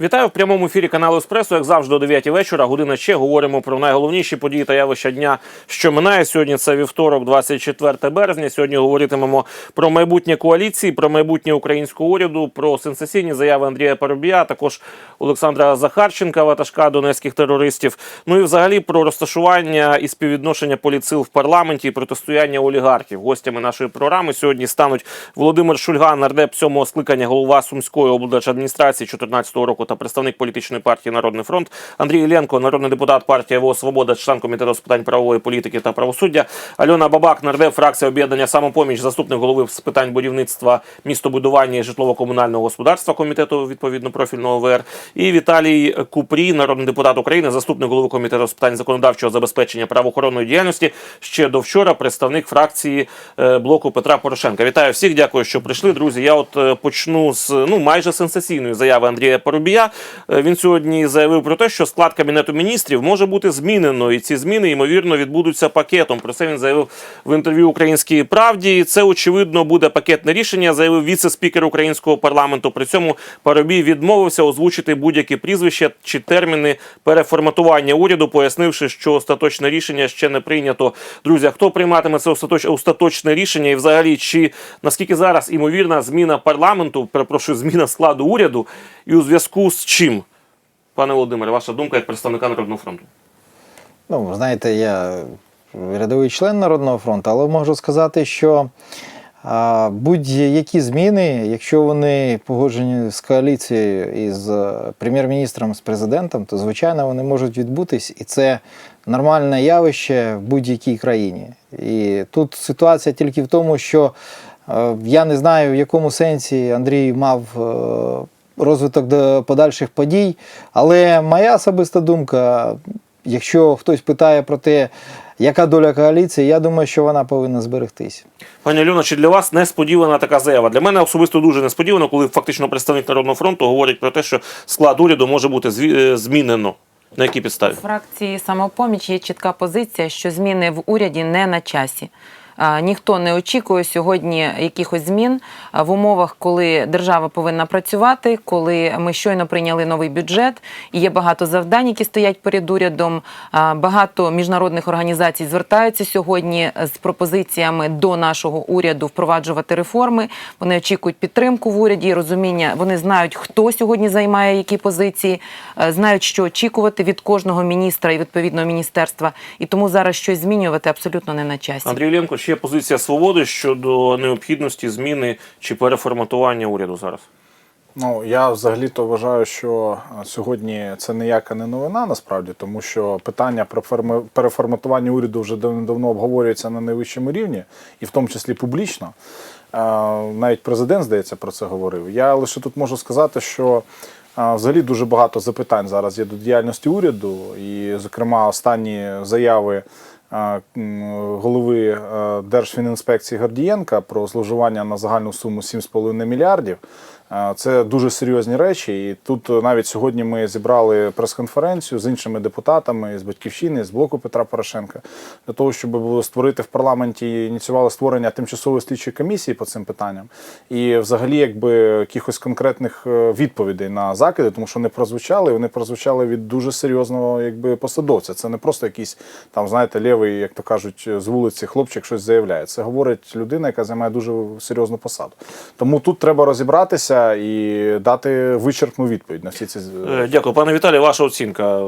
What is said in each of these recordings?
Вітаю в прямому ефірі каналу Еспресо. Як завжди, о 9 вечора. Година ще говоримо про найголовніші події та явища дня, що минає. Сьогодні це вівторок, 24 березня. Сьогодні говоритимемо про майбутнє коаліції, про майбутнє українського уряду, про сенсаційні заяви Андрія Парубія, також Олександра Захарченка, ватажка донецьких терористів. Ну і взагалі про розташування і співвідношення політсил в парламенті і протистояння олігархів. Гостями нашої програми сьогодні стануть Володимир Шульган, нардеп сьомого скликання, голова Сумської облдержадміністрації 2014 року та представник політичної партії Народний фронт, Андрій Іллєнко, народний депутат партії ВО Свобода, член комітету з питань правової політики та правосуддя, Альона Бабак, нардеп, фракція об'єднання самопоміч, заступник голови з питань будівництва, містобудування і житлово-комунального господарства комітету відповідно профільного ВР, і Віталій Купрій, народний депутат України, заступник голови комітету з питань законодавчого забезпечення правоохоронної діяльності. Ще до вчора представник фракції е, блоку Петра Порошенка. Вітаю всіх, дякую, що прийшли. Друзі, я от е, почну з ну майже сенсаційної заяви Андрія Парубія. Е, Він сьогодні заявив про те, що склад кабінету міністрів може бути змінено, і ці зміни ймовірно відбудуться пакетом. Про це він заявив в інтерв'ю Українській правді. Це очевидно буде пакетне рішення. Заявив віце-спікер українського парламенту. При цьому Парубій відмовився озвучити будь-які прізвища чи терміни переформатування уряду, пояснивши, що остаточне рішення ще не прийнято. Друзі, хто прийматиме це остаточ... остаточне рішення, і взагалі чи наскільки зараз імовірна зміна парламенту, перепрошую, зміна складу уряду, і у зв'язку з чим? Пане Володимире, ваша думка як представника Народного фронту? Ну, знаєте, я рядовий член Народного фронту, але можу сказати, що будь-які зміни, якщо вони погоджені з коаліцією і з прем'єр-міністром, з президентом, то звичайно вони можуть відбутись, і це нормальне явище в будь-якій країні. І тут ситуація тільки в тому, що е, я не знаю, в якому сенсі Андрій мав. Розвиток до подальших подій, але моя особиста думка, якщо хтось питає про те, яка доля коаліції, я думаю, що вона повинна зберегтись. Пані Альона, чи для вас несподівана така заява? Для мене особисто дуже несподівано, коли фактично представник Народного фронту говорить про те, що склад уряду може бути е, змінено. На якій підставі? У фракції самопоміч є чітка позиція, що зміни в уряді не на часі. Ніхто не очікує сьогодні якихось змін в умовах, коли держава повинна працювати, коли ми щойно прийняли новий бюджет, і є багато завдань, які стоять перед урядом. Багато міжнародних організацій звертаються сьогодні з пропозиціями до нашого уряду впроваджувати реформи. Вони очікують підтримку в уряді, розуміння. Вони знають, хто сьогодні займає які позиції, знають, що очікувати від кожного міністра і відповідного міністерства. І тому зараз щось змінювати абсолютно не на часі. Андрій Іллєнко, є позиція свободи щодо необхідності зміни чи переформатування уряду зараз? Ну я взагалі-то вважаю, що сьогодні це ніяка не новина насправді, тому що питання про переформатування уряду вже дав- давно обговорюється на найвищому рівні, і в тому числі публічно. Навіть президент, здається, про це говорив. Я лише тут можу сказати, що взагалі дуже багато запитань зараз є до діяльності уряду, і, зокрема, останні заяви. Голови е, Держфінінспекції Гордієнка про зловживання на загальну суму 7,5 мільярдів. Це дуже серйозні речі. І тут е, навіть сьогодні ми зібрали прес-конференцію з іншими депутатами з батьківщини, з блоку Петра Порошенка, для того, щоб було створити в парламенті ініціювали створення тимчасової слідчої комісії по цим питанням. І взагалі, якби якихось конкретних е, відповідей на закиди, тому що вони прозвучали, вони прозвучали від дуже серйозного якби посадовця. Це не просто якийсь там, знаєте, лівий, як то кажуть, з вулиці хлопчик щось заявляє. Це говорить людина, яка займає дуже серйозну посаду. Тому тут треба розібратися і дати вичерпну відповідь на всі ці Е, Дякую, пане Віталій. Ваша оцінка.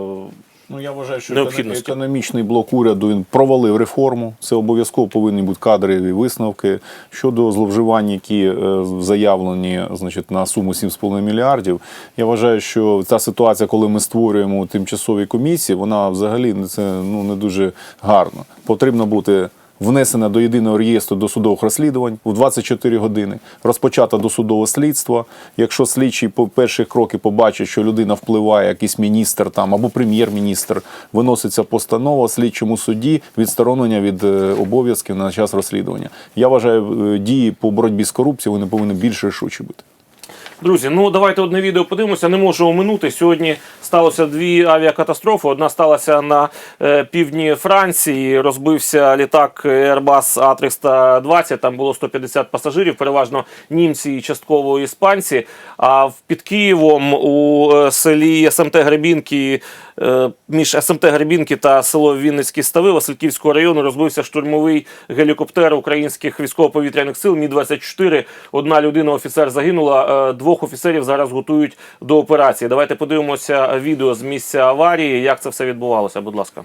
Ну я вважаю, що Необхідності. економічний блок уряду він провалив реформу. Це обов'язково повинні бути кадрові висновки щодо зловживань, які е, заявлені, значить, на суму 7,5 мільярдів. Я вважаю, що ця ситуація, коли ми створюємо тимчасові комісії, вона взагалі не- це ну не дуже гарно. Потрібно бути. Внесена до єдиного реєстру досудових розслідувань у 24 години, розпочато досудове слідство. Якщо слідчий по перших кроки побачить, що людина впливає, якийсь міністр там або прем'єр-міністр, виноситься постанова слідчому суді відсторонення від е, обов'язків на час розслідування. Я вважаю, е, дії по боротьбі з корупцією вони повинні більш рішучі бути. Друзі, ну давайте одне відео подивимося. Не можу оминути. Сьогодні сталося дві авіакатастрофи. Одна сталася на е, півдні Франції. Розбився літак Airbus A320. Там було 150 пасажирів, переважно німці і частково іспанці. А під Києвом у е, селі СМТ Гребінки між СМТ Гребінки та село Вінницькі Стави Васильківського району розбився штурмовий гелікоптер українських військово-повітряних сил Мі-24. Одна людина, офіцер загинула. е, Двох офіцерів зараз готують до операції. Давайте подивимося відео з місця аварії. Як це все відбувалося? Будь ласка.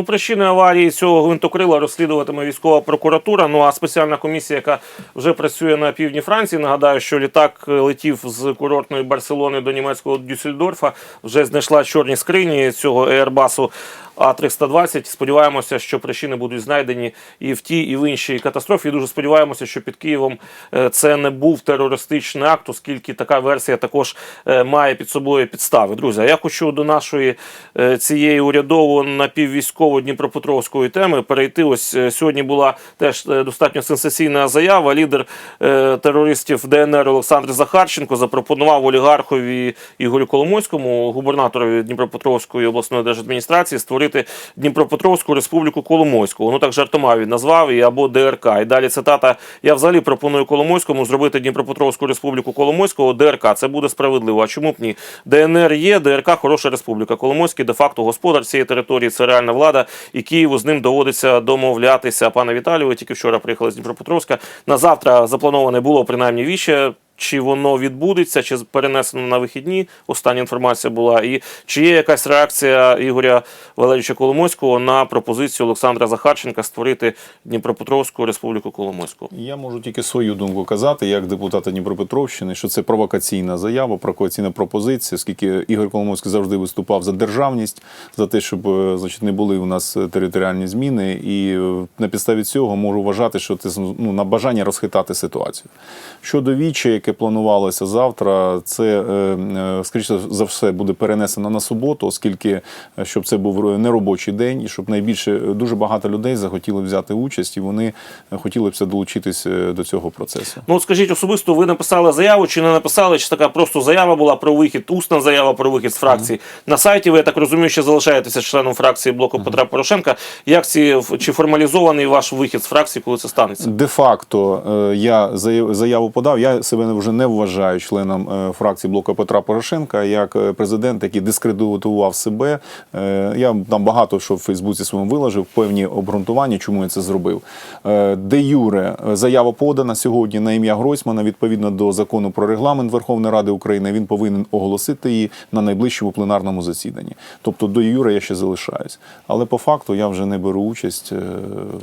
Ну, причини аварії цього гвинтокрила розслідуватиме військова прокуратура. Ну а спеціальна комісія, яка вже працює на півдні Франції. Нагадаю, що літак е, летів з курортної Барселони до німецького Дюссельдорфа. Вже знайшла чорні скрині цього Airbus А320. Сподіваємося, що причини будуть знайдені і в тій, і в іншій катастрофі. І дуже сподіваємося, що під Києвом е, це не був терористичний акт, оскільки така версія також е, має під собою підстави. Друзі, а я хочу до нашої цієї урядово напіввійськово Дніпропетровської теми перейти. Ось е, сьогодні була теж е, достатньо сенсаційна заява. Лідер е, терористів ДНР Олександр Захарченко запропонував олігархові Ігорю Коломойському, губернаторові Дніпропетровської обласної держадміністрації, створити Дніпропетровську республіку Коломойську. Воно так жартома він назвав і або ДРК. І далі цитата: Я взагалі пропоную Коломойському зробити Дніпропетровську республіку Коломойського ДРК. Це буде справедливо. А чому б ні? ДНР є, ДРК хороша республіка. Коломойський де-факто господар цієї території. Це реальна влада, і Києву з ним доводиться домовлятися. Пане Віталію, ви тільки вчора приїхали з Дніпропетровська. На завтра заплановане було принаймні віще. Чи воно відбудеться, чи перенесено на вихідні? Остання інформація була. І чи є якась реакція Ігоря Валерійовича Коломойського на пропозицію Олександра Захарченка створити Дніпропетровську республіку Коломойську? Я можу тільки свою думку казати, як депутата Дніпропетровщини, що це провокаційна заява, провокаційна пропозиція, оскільки Ігор Коломойський завжди виступав за державність, за те, щоб е, значить, не були у нас територіальні зміни. І е, на підставі цього можу вважати, що це ну, на бажання розхитати ситуацію. Щодо віче, яке планувалося завтра, це, е, е, скоріше за все, буде перенесено на суботу, оскільки е, щоб це був неробочий день, і щоб найбільше дуже багато людей захотіли взяти участь, і вони хотіли б долучитись до цього процесу. Ну скажіть особисто, ви написали заяву чи не написали? Чи така просто заява була про вихід, усна заява про вихід з фракції? На сайті ви я так розумію, що залишаєтеся членом фракції блоку Петра Порошенка. Як ці чи формалізований ваш вихід з фракції, коли це станеться? Де-факто е, я заяву подав. Я себе вже не вважаю членом е, фракції блоку Петра Порошенка як е, президент, який дискредитував себе. Е, Я там багато що в Фейсбуці своєму виложив, певні обґрунтування, чому я це зробив. Де Юре заява подана сьогодні на ім'я Гройсмана відповідно до закону про регламент Верховної Ради України. Він повинен оголосити її на найближчому пленарному засіданні. Тобто до Юре я ще залишаюсь. Але по факту я вже не беру участь в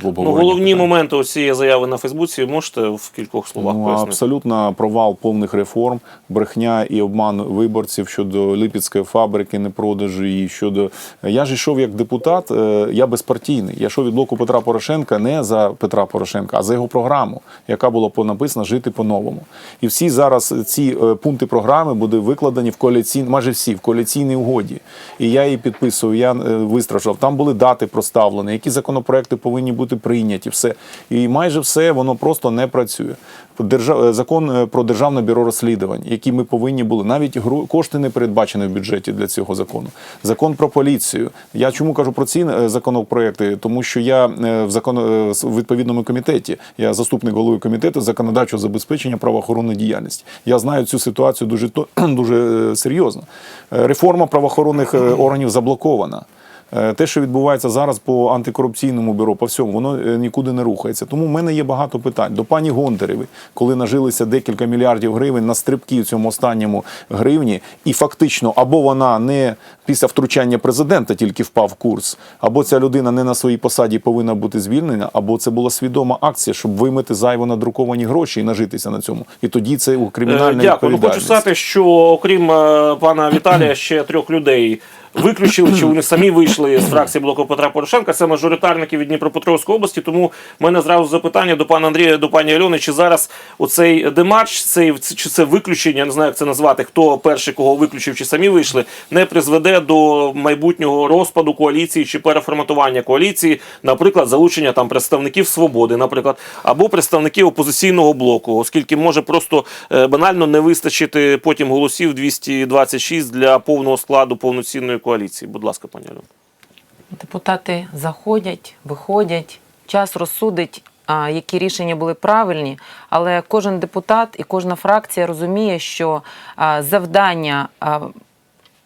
Ну, головні питань. моменти цієї заяви на Фейсбуці можете в кількох словах Ну, пояснити? абсолютно провал повних реформ, брехня і обман виборців щодо Липецької фабрики, непродажу і щодо я ж йшов як депутат. е, Я безпартійний. Я йшов від блоку Петра Порошенка не за Петра Порошенка, а за його програму, яка була по- написана жити по-новому. І всі зараз ці е, пункти програми будуть викладені в коаліційній, майже всі в коаліційній угоді. І я її підписував. Я е, вистраждав. Там були дати проставлені, які законопроекти повинні бути прийняті. Все і майже все воно просто не працює. Держав... Закон про державне бюро розслідувань, який ми повинні були, навіть гру... кошти не передбачені в бюджеті для цього закону. Закон про поліцію. Я чому кажу про ці е, законопроекти? Тому що я е, в закон е, в відповідному комітеті, я заступник голови комітету законодавчого забезпечення правоохоронної діяльності. Я знаю цю ситуацію дуже дуже серйозно. Реформа правоохоронних органів заблокована. Е, Те, що відбувається зараз по антикорупційному бюро, по всьому, воно е, нікуди не рухається. Тому в мене є багато питань до пані Гонтаревої, коли нажилися декілька мільярдів гривень на стрибки в цьому останньому гривні, і фактично або вона не після втручання президента тільки впав курс, або ця людина не на своїй посаді повинна бути звільнена, або це була свідома акція, щоб вимити зайво надруковані гроші і нажитися на цьому. І тоді це у Е, кримінальній Дякую. Ну, хочу сказати, що окрім е, пана Віталія, ще трьох людей виключили, чи вони самі вийшли з фракції блоку Петра Порошенка. Це мажоритарники від Дніпропетровської області. Тому в мене зразу запитання до пана Андрія, до пані Альони, чи зараз оцей демарш, цей чи це виключення, я не знаю, як це назвати, хто перший кого виключив, чи самі вийшли, не призведе до майбутнього розпаду коаліції чи переформатування коаліції, наприклад, залучення там представників свободи, наприклад, або представників опозиційного блоку, оскільки може просто е, банально не вистачити потім голосів 226 для повного складу повноцінної коаліції. Будь ласка, пані Альон. Депутати заходять, виходять, час розсудить, які рішення були правильні, але кожен депутат і кожна фракція розуміє, що завдання.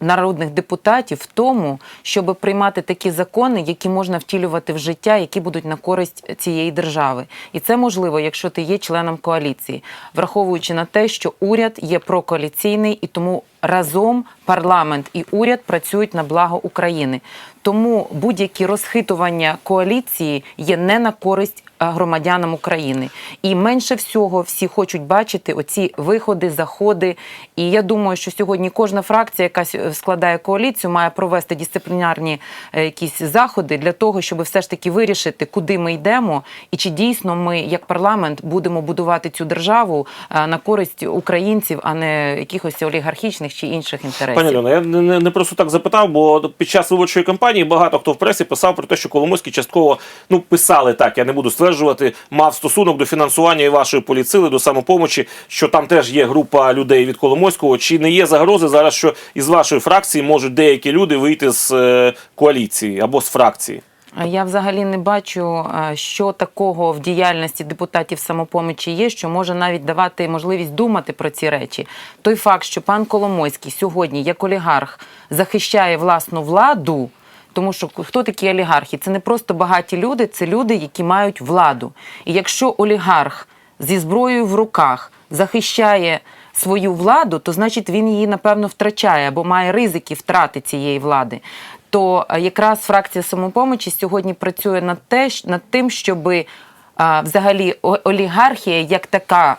Народних депутатів в тому, щоб приймати такі закони, які можна втілювати в життя, які будуть на користь цієї держави, і це можливо, якщо ти є членом коаліції, враховуючи на те, що уряд є прокоаліційний, і тому разом парламент і уряд працюють на благо України. Тому будь-які розхитування коаліції є не на користь громадянам України. І менше всього всі хочуть бачити оці виходи, заходи. І я думаю, що сьогодні кожна фракція, яка складає коаліцію, має провести дисциплінарні е, якісь заходи для того, щоб все ж таки вирішити, куди ми йдемо, і чи дійсно ми, як парламент, будемо будувати цю державу е, на користь українців, а не якихось олігархічних чи інших інтересів. Пані Альона, я не- не просто так запитав, бо під час виборчої кампанії багато хто в пресі писав про те, що Коломойський частково ну писали так. Я не буду стверджувати, мав стосунок до фінансування і вашої поліцили, до самопомочі, що там теж є група людей від Коломойського. Чи не є загрози зараз, що із вашої фракції можуть деякі люди вийти з е, коаліції або з фракції? Я взагалі не бачу, що такого в діяльності депутатів самопомочі є, що може навіть давати можливість думати про ці речі. Той факт, що пан Коломойський сьогодні, як олігарх, захищає власну владу. Тому що хто такі олігархи? Це не просто багаті люди, це люди, які мають владу. І якщо олігарх зі зброєю в руках захищає свою владу, то значить він її напевно втрачає або має ризики втрати цієї влади. То е, якраз фракція самопомочі сьогодні працює над те, над тим, щоб взагалі олігархія як така.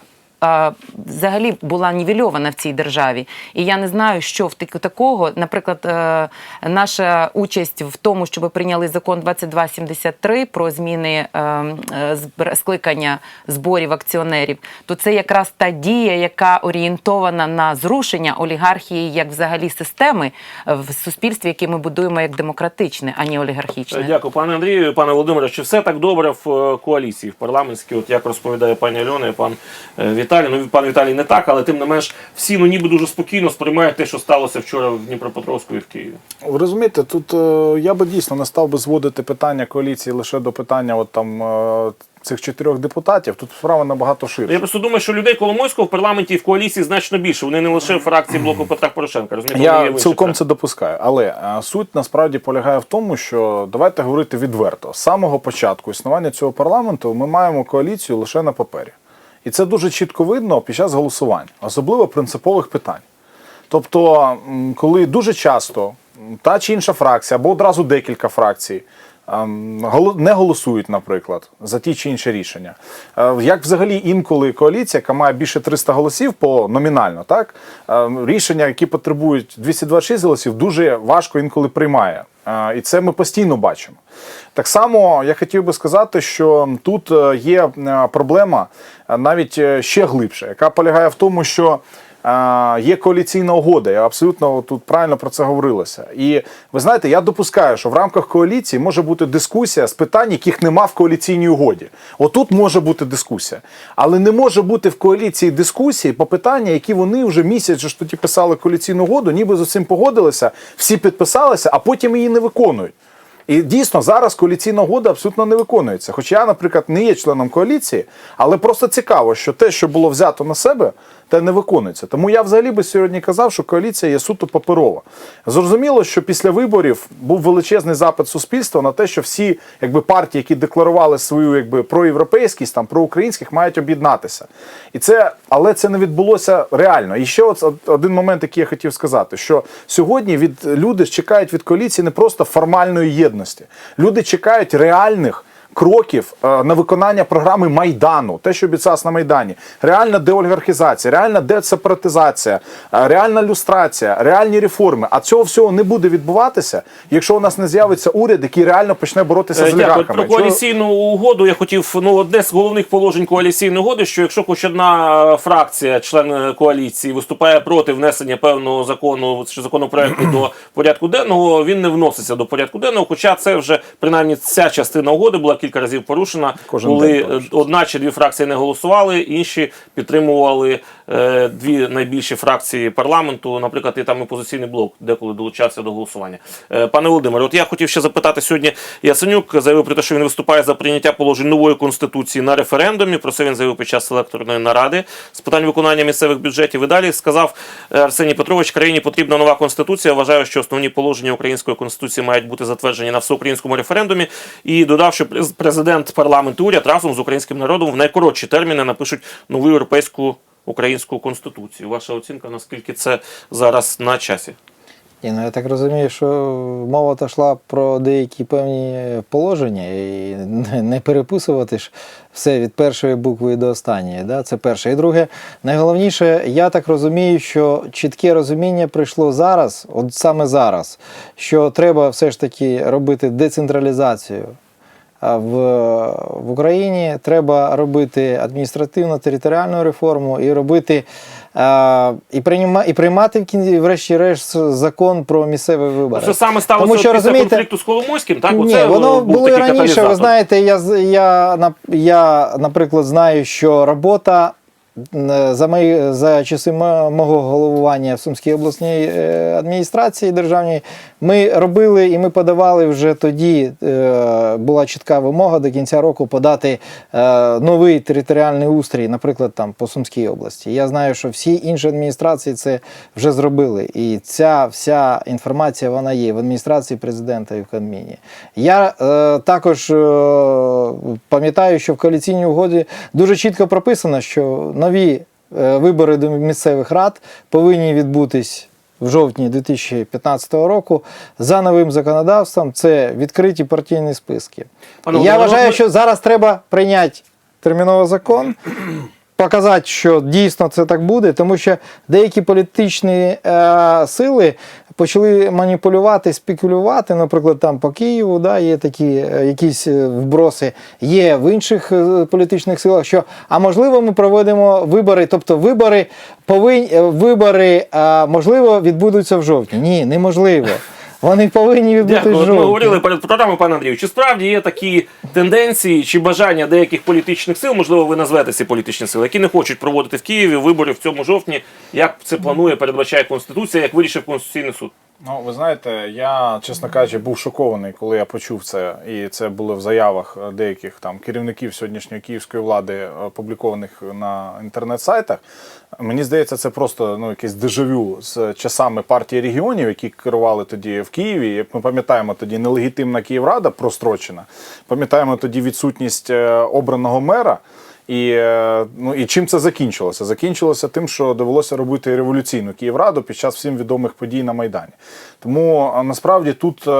Взагалі була нівельована в цій державі, і я не знаю, що в так- такого, наприклад, е, наша участь в тому, щоб прийняли закон 2273 про зміни е, е, скликання зборів акціонерів, то це якраз та дія, яка орієнтована на зрушення олігархії як взагалі системи в суспільстві, яке ми будуємо як демократичне, а не олігархічне. Дякую, пане Андрію, пане Володимире. Чи все так добре в коаліції в парламентській? От як розповідає пані Альона і пан е, Віталій. Ну пан Віталій не так, але тим не менш всі ну ніби дуже спокійно сприймають те, що сталося вчора в Дніпропетровську і в Києві. Ви розумієте, тут е, я би дійсно не став би зводити питання коаліції лише до питання от там е, цих чотирьох депутатів. Тут справа набагато ширше. Я просто думаю, що людей Коломойського в парламенті і в коаліції значно більше. Вони не лише в фракції блоку Петра Порошенка. Розумієте, Я цілком фракціях. це допускаю, але е, суть насправді полягає в тому, що давайте говорити відверто. З самого початку існування цього парламенту ми маємо коаліцію лише на папері. І це дуже чітко видно під час голосувань, особливо принципових питань. Тобто, коли дуже часто та чи інша фракція або одразу декілька фракцій не голосують, наприклад, за ті чи інші рішення. Е, Як взагалі інколи коаліція, яка має більше 300 голосів по номінально, так ем, рішення, які потребують 226 голосів, дуже важко інколи приймає. Е, І це ми постійно бачимо. Так само я хотів би сказати, що тут е, є проблема навіть ще глибша, яка полягає в тому, що є коаліційна угода. Я абсолютно тут правильно про це говорилося. І ви знаєте, я допускаю, що в рамках коаліції може бути дискусія з питань, яких нема в коаліційній угоді. Отут може бути дискусія, але не може бути в коаліції дискусії по питання, які вони вже місяць ж тоді писали коаліційну угоду, ніби з усім погодилися, всі підписалися, а потім її не виконують. І дійсно зараз коаліційна угода абсолютно не виконується. Хоч я, наприклад, не є членом коаліції, але просто цікаво, що те, що було взято на себе, те не виконується. Тому я взагалі би сьогодні казав, що коаліція є суто паперова. Зрозуміло, що після виборів був величезний запит суспільства на те, що всі якби партії, які декларували свою якби проєвропейськість, там проукраїнських, мають об'єднатися. І це, але це не відбулося реально. І ще от один момент, який я хотів сказати, що сьогодні від люди чекають від коаліції не просто формальної єдності. Люди чекають реальних. Кроків е, на виконання програми Майдану, те, що обіцялось на Майдані, реальна деолігархізація, реальна десепаратизація, е, реальна люстрація, реальні реформи. А цього всього не буде відбуватися, якщо у нас не з'явиться уряд, який реально почне боротися Е, з олігархами. Про коаліційну угоду я хотів. Ну, одне з головних положень коаліційної угоди, що якщо хоч одна фракція, член коаліції, виступає проти внесення певного закону чи законопроекту до порядку денного, він не вноситься до порядку денного. Хоча це вже принаймні ця частина угоди була кілька разів порушена, Кожен коли е, одна чи дві фракції не голосували, інші підтримували е, дві найбільші фракції парламенту. Наприклад, і там опозиційний блок деколи долучався до голосування. Е, пане Володимире, от я хотів ще запитати сьогодні. Яценюк заявив про те, що він виступає за прийняття положень нової конституції на референдумі. Про це він заявив під час селекторної наради з питань виконання місцевих бюджетів. І далі сказав е, Арсеній Петрович, країні потрібна нова конституція. Вважаю, що основні положення української конституції мають бути затверджені на всеукраїнському референдумі. І додав, що президент, парламент уряд разом з українським народом в найкоротші терміни напишуть нову європейську українську конституцію. Ваша оцінка, наскільки це зараз на часі? І ну, я так розумію, що мова та йшла про деякі певні положення, і не переписувати ж все від першої букви до останньої. Да? Це перше. І друге, найголовніше, я так розумію, що чітке розуміння прийшло зараз, от саме зараз, що треба все ж таки робити децентралізацію. В, в Україні треба робити адміністративно-територіальну реформу і робити і, прийма, і приймати в кінці, врешті-решт, закон про місцеві вибори. Що саме сталося Тому що, після розумієте, конфлікту з Коломойським. Так, Ні, Оце, воно було і раніше. Ви знаєте, я, я, я, наприклад, знаю, що робота за, мої, за часи мо- мого головування в Сумській обласній е, адміністрації державній ми робили і ми подавали вже тоді. е, Була чітка вимога до кінця року подати е, новий територіальний устрій, наприклад, там по Сумській області. Я знаю, що всі інші адміністрації це вже зробили. І ця вся інформація вона є в адміністрації президента і в Кабміні. Я е, також е, пам'ятаю, що в коаліційній угоді дуже чітко прописано, що нові е, вибори до місцевих рад повинні відбутись. В жовтні 2015 року за новим законодавством це відкриті партійні списки. Пане Я вважаю, що зараз треба прийняти терміново закон, показати, що дійсно це так буде, тому що деякі політичні е, сили почали маніпулювати, спекулювати. Наприклад, там по Києву да, є такі е, якісь е, вброси, є в інших е, політичних силах, що а можливо ми проводимо вибори, тобто вибори повинні вибори, а, можливо, відбудуться в жовтні. Ні, неможливо. Вони повинні відбути Дякую. От. Ми говорили перед програмою, пане Андрію. Чи справді є такі тенденції чи бажання деяких політичних сил, можливо, ви назвете ці політичні сили, які не хочуть проводити в Києві вибори в цьому жовтні, як це планує, передбачає Конституція, як вирішив Конституційний суд? Ну, ви знаєте, я, чесно кажучи, був шокований, коли я почув це, і це було в заявах е, деяких там керівників сьогоднішньої київської влади, е, опублікованих на інтернет-сайтах. Мені здається, це просто ну, якесь дежавю з часами партії регіонів, які керували тоді в Києві. Ми пам'ятаємо, тоді нелегітимна Київрада прострочена. Пам'ятаємо тоді відсутність е, обраного мера. І, е, ну, і чим це закінчилося? Закінчилося тим, що довелося робити революційну Київраду під час всім відомих подій на Майдані. Тому насправді тут е,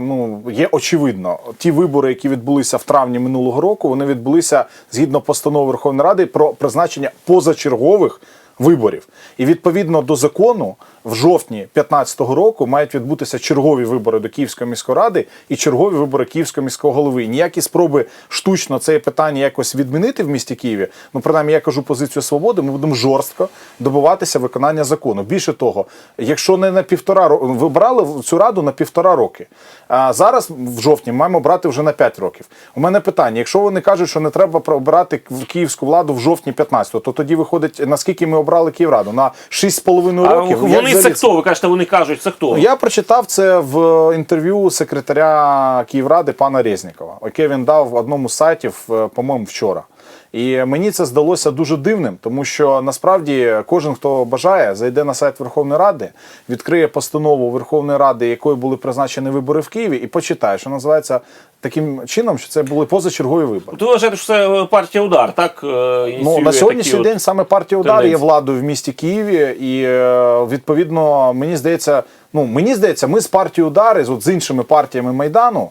ну, є очевидно, ті вибори, які відбулися в травні минулого року, вони відбулися згідно постанови Верховної Ради про призначення позачергових виборів. І відповідно до закону, в жовтні 2015 року мають відбутися чергові вибори до Київської міської ради і чергові вибори Київського міського голови. Ніякі спроби штучно це питання якось відмінити в місті Києві. Ну, принаймні, я кажу позицію свободи. Ми будемо жорстко добиватися виконання закону. Більше того, якщо не на півтора року, ви брали цю раду на півтора роки. А зараз в жовтні маємо брати вже на 5 років. У мене питання: якщо вони кажуть, що не треба обирати київську владу в жовтні 15-го, то тоді виходить, наскільки ми обрали Київраду? На 6,5 А років. вони взагалі це хто? Ви кажете, вони кажуть, це хто? Я прочитав це в інтерв'ю секретаря Київради пана Резнікова, яке він дав в одному з сайтів, е, по-моєму, вчора. І мені це здалося дуже дивним, тому що насправді кожен, хто бажає, зайде на сайт Верховної Ради, відкриє постанову Верховної Ради, якою були призначені вибори в Києві, і почитає, що називається таким чином, що це були позачергові вибори. Ви вважаєте, що це е, партія удар, так? е, Ну, на сьогоднішній от- день саме партія удар є владою в місті Києві, і е, відповідно мені здається, ну мені здається, ми з партією удар і з, от, з іншими партіями майдану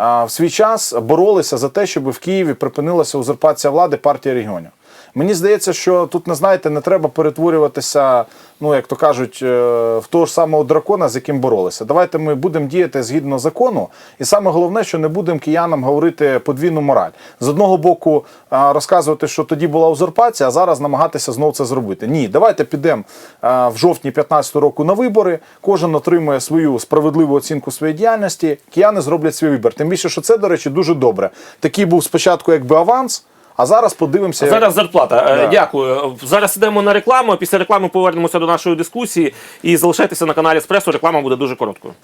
в свій час боролися за те, щоб в Києві припинилася узурпація влади партії регіонів. Мені здається, що тут не знаєте, не треба перетворюватися, ну як то кажуть, е, в того ж самого дракона, з яким боролися. Давайте ми будемо діяти згідно закону, і саме головне, що не будемо киянам говорити подвійну мораль. З одного боку, розказувати, що тоді була узурпація, а зараз намагатися знову це зробити. Ні, давайте підемо в жовтні 15 року на вибори. Кожен отримує свою справедливу оцінку своєї діяльності. Кияни зроблять свій вибір. Тим більше, що це, до речі, дуже добре. Такий був спочатку, якби аванс. А зараз подивимося. А Зараз зарплата. Е, Да. Дякую. Зараз йдемо на рекламу. Після реклами повернемося до нашої дискусії і залишайтеся на каналі Еспресо. Реклама буде дуже короткою.